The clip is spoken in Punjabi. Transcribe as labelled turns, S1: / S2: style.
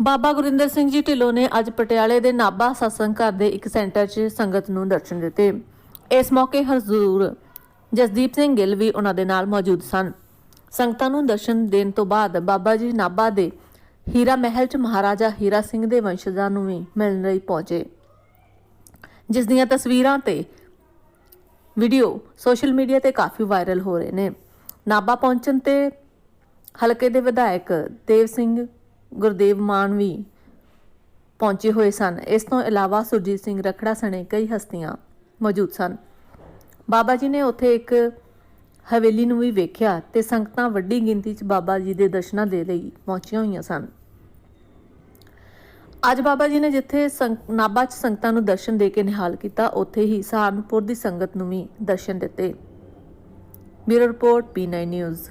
S1: ਬਾਬਾ ਗੁਰਿੰਦਰ ਸਿੰਘ ਜੀ ਢਿੱਲੋਂ ਨੇ ਅੱਜ ਪਟਿਆਲੇ ਦੇ ਨਾਭਾ ਸਤਸੰਗ ਘਰ ਦੇ ਇੱਕ ਸੈਂਟਰ 'ਚ ਸੰਗਤ ਨੂੰ ਦਰਸ਼ਨ ਦਿੱਤੇ। ਇਸ ਮੌਕੇ ਹਜ਼ੂਰ ਜਸਦੀਪ ਸਿੰਘ ਗਿੱਲ ਵੀ ਉਹਨਾਂ ਦੇ ਨਾਲ ਮੌਜੂਦ ਸਨ। ਸੰਗਤਾਂ ਨੂੰ ਦਰਸ਼ਨ ਦੇਣ ਤੋਂ ਬਾਅਦ ਬਾਬਾ ਜੀ ਨਾਭਾ ਦੇ ਹੀਰਾ ਮਹਿਲ 'ਚ ਮਹਾਰਾਜਾ ਹੀਰਾ ਸਿੰਘ ਦੇ ਵੰਸ਼ਜਾਂ ਨੂੰ ਵੀ ਮਿਲਣ ਲਈ ਪਹੁੰਚੇ। ਜਿਸ ਦੀਆਂ ਤਸਵੀਰਾਂ ਤੇ ਵੀਡੀਓ ਸੋਸ਼ਲ ਮੀਡੀਆ ਤੇ ਕਾਫੀ ਵਾਇਰਲ ਹੋ ਰਹੇ ਨੇ। ਨਾਭਾ ਪਹੁੰਚਣ ਤੇ ਹਲਕੇ ਦੇ ਵਿਧਾਇਕ ਦੇਵ ਸਿੰਘ ਗੁਰਦੇਵ ਮਾਨ ਵੀ ਪਹੁੰਚੇ ਹੋਏ ਸਨ। ਇਸ ਤੋਂ ਇਲਾਵਾ ਸੁਰਜੀਤ ਸਿੰਘ ਰਖੜਾ ਸਣੇ ਕਈ ਹਸਤੀਆਂ ਮੌਜੂਦ ਸਨ। ਬਾਬਾ ਜੀ ਨੇ ਉੱਥੇ ਇੱਕ ਹਵੇਲੀ ਨੂੰ ਵੀ ਵੇਖਿਆ ਤੇ ਸੰਗਤਾਂ ਵੱਡੀ ਗਿਣਤੀ 'ਚ ਬਾਬਾ ਜੀ ਦੇ ਦਰਸ਼ਨਾਂ ਦੇ ਲਈ ਪਹੁੰਚੀਆਂ ਹੋਈਆਂ ਸਨ। ਅੱਜ ਬਾਬਾ ਜੀ ਨੇ ਜਿੱਥੇ ਸੰਗ- ਨਾਭਾ 'ਚ ਸੰਗਤਾਂ ਨੂੰ ਦਰਸ਼ਨ ਦੇ ਕੇ ਨਿਹਾਲ ਕੀਤਾ, ਉੱਥੇ ਹੀ ਸਹਾਰਨਪੁਰ ਦੀ ਸੰਗਤ ਨੂੰ ਵੀ ਦਰਸ਼ਨ ਦਿੱਤੇ। Bureau report P nine news.